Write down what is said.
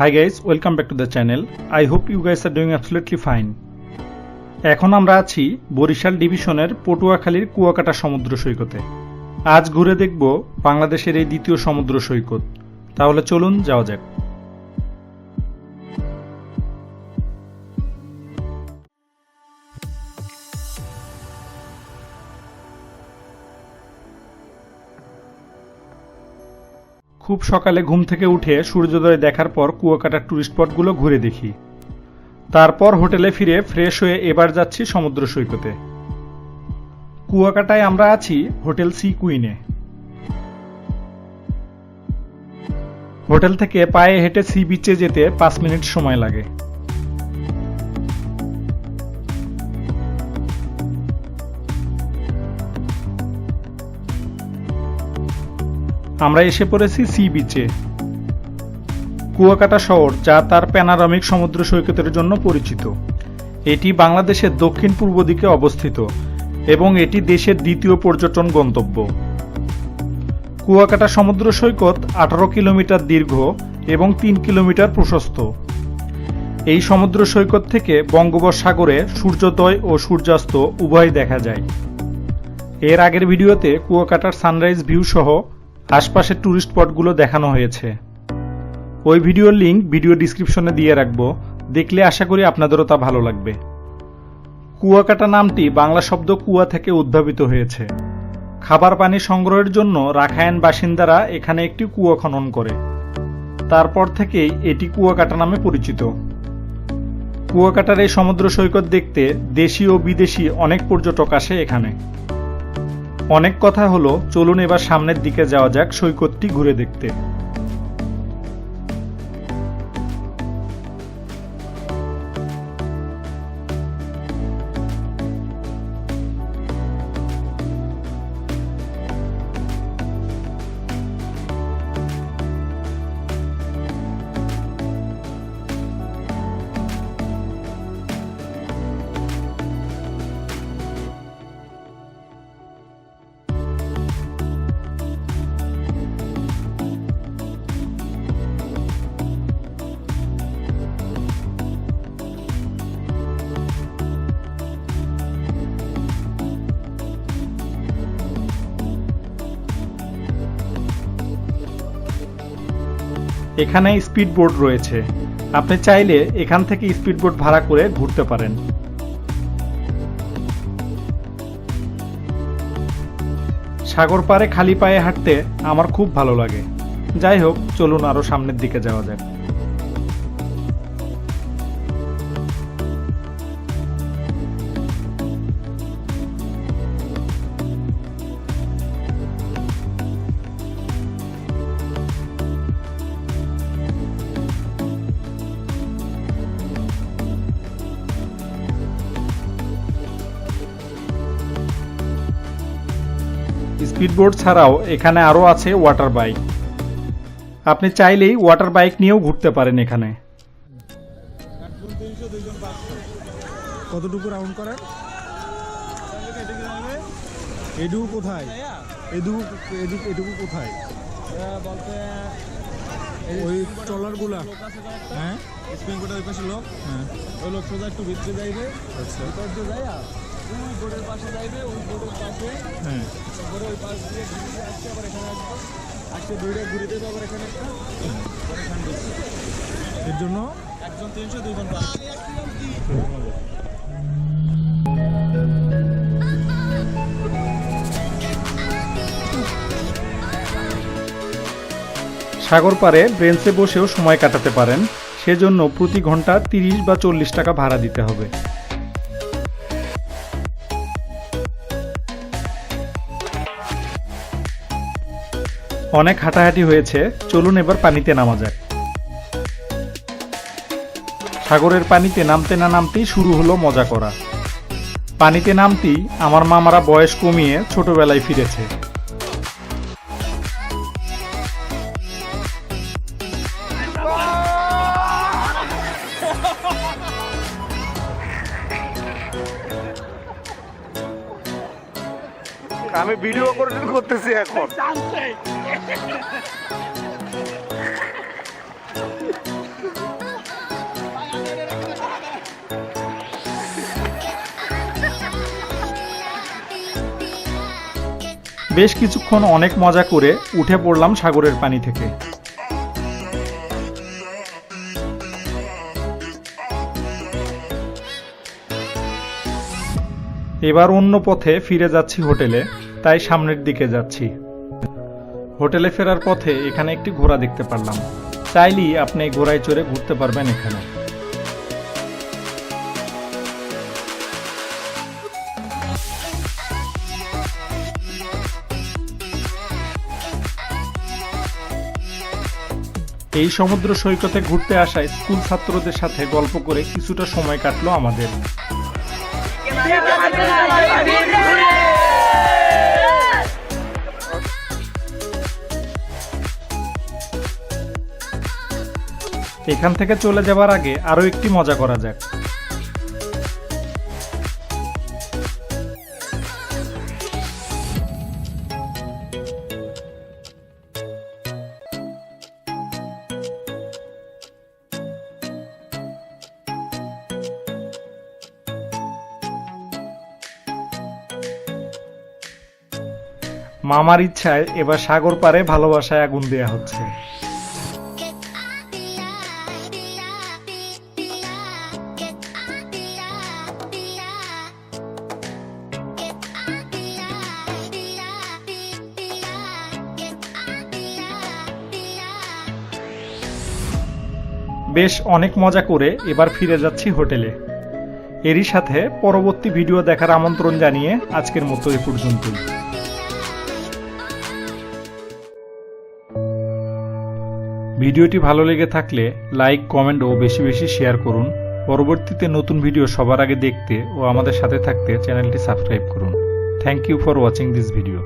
Hi guys welcome back to the channel I hope you guys are doing absolutely fine এখন আমরা আছি বরিশাল ডিভিশনের পটুয়াখালীর কুয়াকাটা সমুদ্র সৈকতে। আজ ঘুরে দেখব বাংলাদেশের এই দ্বিতীয় সমুদ্র সৈকত। তাহলে চলুন যাওয়া যাক। খুব সকালে ঘুম থেকে উঠে সূর্যোদয় দেখার পর কুয়াকাটার টুরিস্ট স্পটগুলো ঘুরে দেখি। তারপর হোটেলে ফিরে ফ্রেশ হয়ে এবার যাচ্ছি সমুদ্র সৈকতে। কুয়াকাটায় আমরা আছি হোটেল সি কুইনে। হোটেল থেকে পায়ে হেঁটে সি বিচে যেতে পাঁচ মিনিট সময় লাগে। আমরা এসে পড়েছি সি বিচে। কুয়াকাটা শহর, যা তার প্যানারামিক সমুদ্র সৈকতের জন্য পরিচিত। এটি বাংলাদেশের দক্ষিণ পূর্ব দিকে অবস্থিত এবং এটি দেশের দ্বিতীয় পর্যটন গন্তব্য। কুয়াকাটা সমুদ্র সৈকত আঠারো কিলোমিটার দীর্ঘ এবং তিন কিলোমিটার প্রশস্ত। এই সমুদ্র সৈকত থেকে বঙ্গোপসাগরে সূর্যোদয় ও সূর্যাস্ত উভয় দেখা যায়। এর আগের ভিডিওতে কুয়াকাটার সানরাইজ ভিউ সহ আশপাশের ট্যুরিস্ট স্পটগুলো দেখানো হয়েছে। ওই ভিডিওর লিংক ভিডিও ডিসক্রিপশনে দিয়ে রাখব। দেখলে আশা করি আপনাদেরও তা ভালো লাগবে। কুয়াকাটা নামটি বাংলা শব্দ কুয়া থেকে উদ্ভাবিত হয়েছে। খাবার পানি সংগ্রহের জন্য রাখাইন বাসিন্দারা এখানে একটি কুয়া খনন করে। তারপর থেকেই এটি কুয়াকাটা নামে পরিচিত। কুয়াকাটার এই সমুদ্র সৈকত দেখতে দেশি ও বিদেশি অনেক পর্যটক আসে এখানে। অনেক কথা হলো চলুন এবার সামনের দিকে যাওয়া যাক সৈকতটি ঘুরে দেখতে। এখানে স্পিড বোট রয়েছে। আপনি চাইলে এখান থেকে স্পিডবোট ভাড়া করে ঘুরতে পারেন। সাগর পাড়ে খালি পায়ে হাঁটতে আমার খুব ভালো লাগে। যাই হোক, চলুন আরও সামনের দিকে যাওয়া যাক। স্পিডবোট ছাড়াও এখানে আরও আছে ওয়াটার বাইক। আপনি চাইলেই ওয়াটার বাইক নিয়েও ঘুরতে পারেন এখানে। কতটুকু রাউন্ড করেন? এডুকু কোথায়? এডুকু এডুকু এডুকু কোথায়? বলতে ওই ট্রলারগুলা। হ্যাঁ? স্প্রিং কোটার পাশে লোক। হ্যাঁ। ওই লোক সোজা একটু ভিতরে যাইবে। আচ্ছা। ভিতর যাইয়া ওই বোর্ডের পাশে যাইবে ওই বোর্ডের পাশে। ওই পাশ দিয়ে ঘুরে আসছে আবার এখানে আসবে। আসছে দুইটা ঘুরে দেবে আবার এখানে একটা। আবার এখানে ঢুকছে। এর জন্য? একজন তিনশো দুই ঘণ্টা সাগর পাড়ে ব্রেঞ্চে বসেও সময় কাটাতে পারেন। সেজন্য প্রতি ঘণ্টা তিরিশ বা চল্লিশ টাকা ভাড়া দিতে হবে। অনেক হাঁটাহাঁটি হয়েছে চলুন এবার পানিতে নামা যাক। সাগরের পানিতে নামতে না নামতেই শুরু হলো মজা করা। পানিতে নামতেই আমার মামারা বয়স কমিয়ে ছোটবেলায় ফিরেছে। আমি ভিডিও করে করতেছি এখন। বেশ কিছুক্ষণ অনেক মজা করে উঠে পড়লাম সাগরের পানি থেকে। এবার অন্য পথে ফিরে যাচ্ছি হোটেলে, তাই সামনের দিকে যাচ্ছি। হোটেলে ফেরার পথে এখানে একটি ঘোড়া দেখতে পারলাম। চাইলেই আপনি এই ঘোড়ায় চড়ে ঘুরতে পারবেন এখানে। এই সমুদ্র সৈকতে ঘুরতে আসায় স্কুল ছাত্রদের সাথে গল্প করে কিছুটা সময় কাটলো আমাদের। এখান থেকে চলে যাবার আগে আরও একটি মজা করা যাক। মামার ইচ্ছায় এবার সাগর পারে ভালোবাসায় আগুন দেয়া হচ্ছে। বেশ অনেক মজা করে এবার ফিরে যাচ্ছি হোটেলে। এরই সাথে পরবর্তী ভিডিও দেখার আমন্ত্রণ জানিয়ে আজকের মতো এ পর্যন্তই ভিডিওটি ভালো লেগে থাকলে লাইক, কমেন্ট ও বেশি বেশি শেয়ার করুন। পরবর্তীতে নতুন ভিডিও সবার আগে দেখতে ও আমাদের সাথে থাকতে চ্যানেলটি সাবস্ক্রাইব করুন। Thank you for watching this video